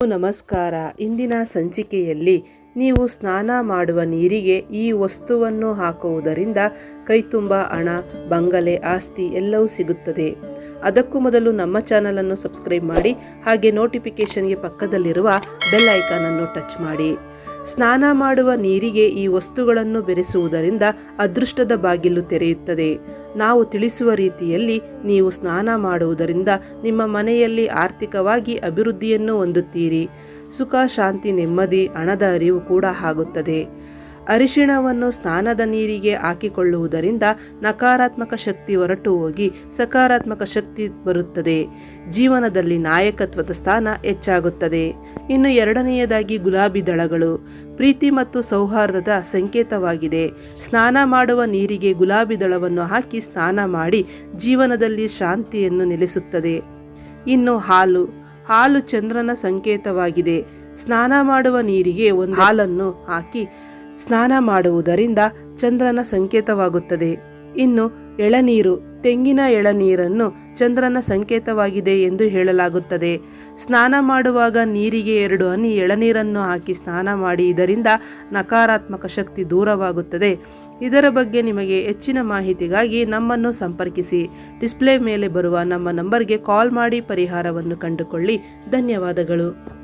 ನಮಸ್ಕಾರ. ಇಂದಿನ ಸಂಚಿಕೆಯಲ್ಲಿ ನೀವು ಸ್ನಾನ ಮಾಡುವ ನೀರಿಗೆ ಈ ವಸ್ತುವನ್ನು ಹಾಕುವುದರಿಂದ ಕೈತುಂಬ, ಹಣ, ಬಂಗಲೆ, ಆಸ್ತಿ ಎಲ್ಲವೂ ಸಿಗುತ್ತದೆ. ಅದಕ್ಕೂ ಮೊದಲು ನಮ್ಮ ಚಾನಲನ್ನು ಸಬ್ಸ್ಕ್ರೈಬ್ ಮಾಡಿ, ಹಾಗೆ ನೋಟಿಫಿಕೇಷನ್ಗೆ ಪಕ್ಕದಲ್ಲಿರುವ ಬೆಲ್ ಐಕಾನನ್ನು ಟಚ್ ಮಾಡಿ. ಸ್ನಾನ ಮಾಡುವ ನೀರಿಗೆ ಈ ವಸ್ತುಗಳನ್ನು ಬೆರೆಸುವುದರಿಂದ ಅದೃಷ್ಟದ ಬಾಗಿಲು ತೆರೆಯುತ್ತದೆ. ನಾವು ತಿಳಿಸುವ ರೀತಿಯಲ್ಲಿ ನೀವು ಸ್ನಾನ ಮಾಡುವುದರಿಂದ ನಿಮ್ಮ ಮನೆಯಲ್ಲಿ ಆರ್ಥಿಕವಾಗಿ ಅಭಿವೃದ್ಧಿಯನ್ನು ಹೊಂದುತ್ತೀರಿ. ಸುಖ, ಶಾಂತಿ, ನೆಮ್ಮದಿ, ಹಣದ ಅರಿವು ಕೂಡ ಆಗುತ್ತದೆ. ಅರಿಶಿಣವನ್ನು ಸ್ನಾನದ ನೀರಿಗೆ ಹಾಕಿಕೊಳ್ಳುವುದರಿಂದ ನಕಾರಾತ್ಮಕ ಶಕ್ತಿ ಹೊರಟು ಹೋಗಿ ಸಕಾರಾತ್ಮಕ ಶಕ್ತಿ ಬರುತ್ತದೆ. ಜೀವನದಲ್ಲಿ ನಾಯಕತ್ವದ ಸ್ಥಾನ ಹೆಚ್ಚಾಗುತ್ತದೆ. ಇನ್ನು ಎರಡನೆಯದಾಗಿ ಗುಲಾಬಿ ದಳಗಳು. ಪ್ರೀತಿ ಮತ್ತು ಸೌಹಾರ್ದದ ಸಂಕೇತವಾಗಿದೆ. ಸ್ನಾನ ಮಾಡುವ ನೀರಿಗೆ ಗುಲಾಬಿ ದಳವನ್ನು ಹಾಕಿ ಸ್ನಾನ ಮಾಡಿ ಜೀವನದಲ್ಲಿ ಶಾಂತಿಯನ್ನು ನೆಲೆಸುತ್ತದೆ. ಇನ್ನು ಹಾಲು. ಹಾಲು ಚಂದ್ರನ ಸಂಕೇತವಾಗಿದೆ. ಸ್ನಾನ ಮಾಡುವ ನೀರಿಗೆ ಒಂದು ಹಾಲನ್ನು ಹಾಕಿ ಸ್ನಾನ ಮಾಡುವುದರಿಂದ ಚಂದ್ರನ ಸಂಕೇತವಾಗುತ್ತದೆ. ಇನ್ನು ಎಳನೀರು, ತೆಂಗಿನ ಎಳನೀರನ್ನು ಚಂದ್ರನ ಸಂಕೇತವಾಗಿದೆ ಎಂದು ಹೇಳಲಾಗುತ್ತದೆ. ಸ್ನಾನ ಮಾಡುವಾಗ ನೀರಿಗೆ ಎರಡು ಹನಿ ಎಳನೀರನ್ನು ಹಾಕಿ ಸ್ನಾನ ಮಾಡಿ, ಇದರಿಂದ ನಕಾರಾತ್ಮಕ ಶಕ್ತಿ ದೂರವಾಗುತ್ತದೆ. ಇದರ ಬಗ್ಗೆ ನಿಮಗೆ ಹೆಚ್ಚಿನ ಮಾಹಿತಿಗಾಗಿ ನಮ್ಮನ್ನು ಸಂಪರ್ಕಿಸಿ. ಡಿಸ್ಪ್ಲೇ ಮೇಲೆ ಬರುವ ನಮ್ಮ ನಂಬರ್ಗೆ ಕಾಲ್ ಮಾಡಿ ಪರಿಹಾರವನ್ನು ಕಂಡುಕೊಳ್ಳಿ. ಧನ್ಯವಾದಗಳು.